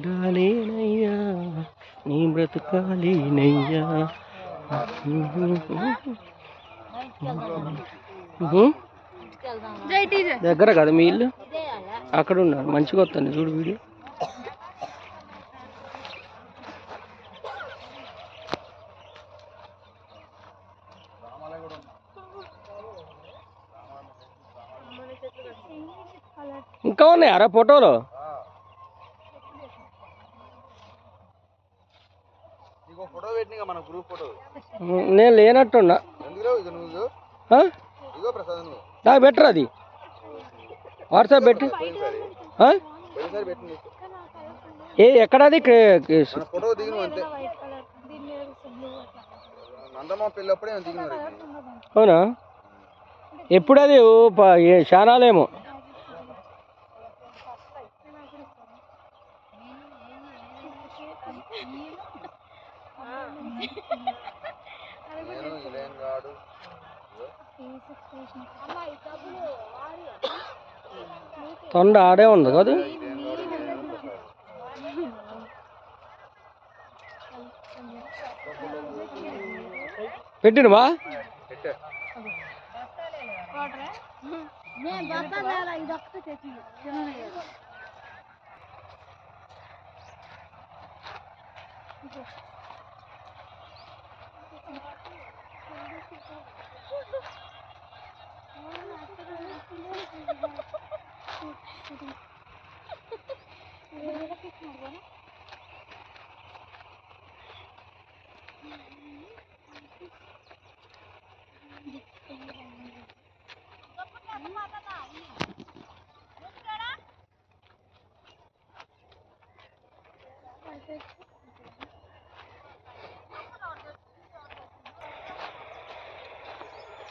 ఉండాలేనయ్యా నీ బ్రతకాలేనయ్యా. దగ్గర కదా మీ ఇల్లు? అక్కడ ఉన్నారు. మంచిగా వస్తాను చూడు వీడియో. ఇంకా ఉన్నాయారా ఫోటోలు? ఫోటో పెట్టిన మన గ్రూప్ ఫోటో. నేను లేనట్టున్నా. నాకు బెటర్ అది. వాట్సాప్ పెట్టి. ఏ ఎక్కడది? ఫోటో దిగిన అంతే. అవునా? ఎప్పుడది? ఓ తొండ ఆడే ఉంది కదా? ఇలేం గాడు ఇలేం ప్రసాద్ పెట్టినవా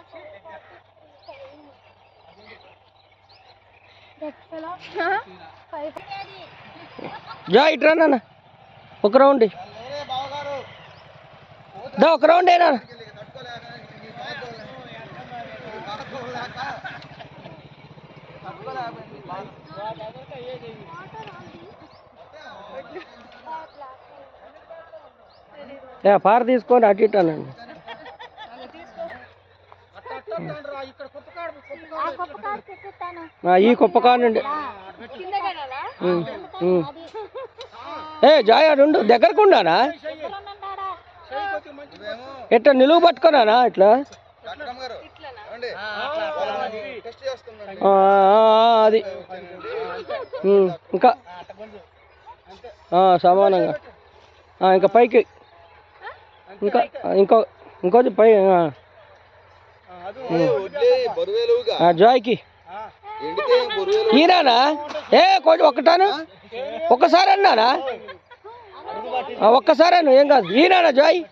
జా ఇట్రా నాన్న. ఒక రౌండ్. దా ఒక రౌండ్ అయినా ఏ పార తీసుకొని అటు ఇటు ఈ కుప్ప కానండి ఏ జాయ్ ఉండు దగ్గరకు ఉండానా? ఎట్లా నిలువు పట్టుకున్నానా ఇట్లా? అది. ఇంకా. సమానంగా. ఇంకా పైకి. ఇంకా ఇంకో ఇంకోది పై జాయ్కి. ఎండితే బరువేలు ఈనానా ఏ కొంచెం ఒక్కటాను? ఒక్కసారి అన్నానా? ఒక్కసారి అను ఏం కాదు. ఈనానా జాయ్?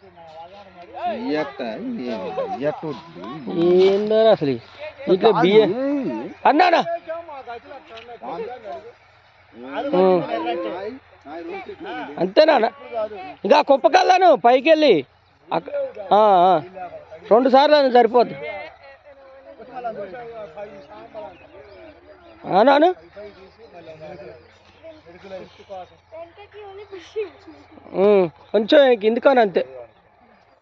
అసలు? ఇట్లా బియ్య. అన్నానా. అంతేనా? ఇంకా కుప్పకల్లాను పైకి వెళ్ళి అక్క- ఆ, ఆ. రెండు సార్లు అని అవునా? కొంచెం ఎందుకని అంతే.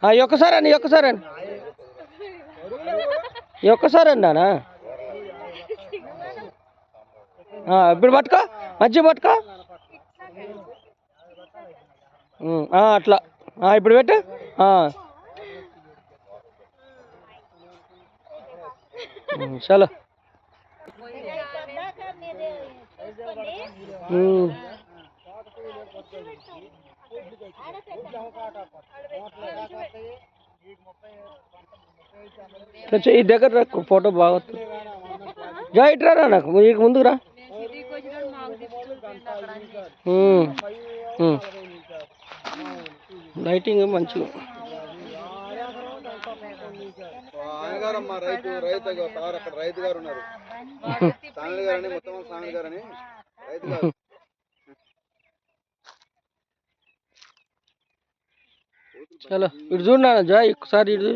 ఆ, ఈ ఒక్కసారి అండి ఒక్కసారి అండి ఈ ఒక్కసారి అండి నానా ఇప్పుడు పట్టుకో మధ్య పట్టుకో. అట్లా. ఇప్పుడు పెట్టు. ఆ. ఉం, చలో ఉం. కొంచెం ఈ దగ్గర రా, ఫోటో బాగా వస్తుంది జా ఇట్రా రా నాకు మీకు ముందుకు రా ఉమ్, ఉమ్. లైటింగ్ మంచిగా ఆయన గారు అమ్మ రైతు రైతు సార్ అక్కడ రైతు గారు ఉన్నారు. సాంగడి గారు అని మొత్తం గారు అని రైతు గారు. చలో ఇటు చూడన్నా జాయ్ ఒకసారి ఇటు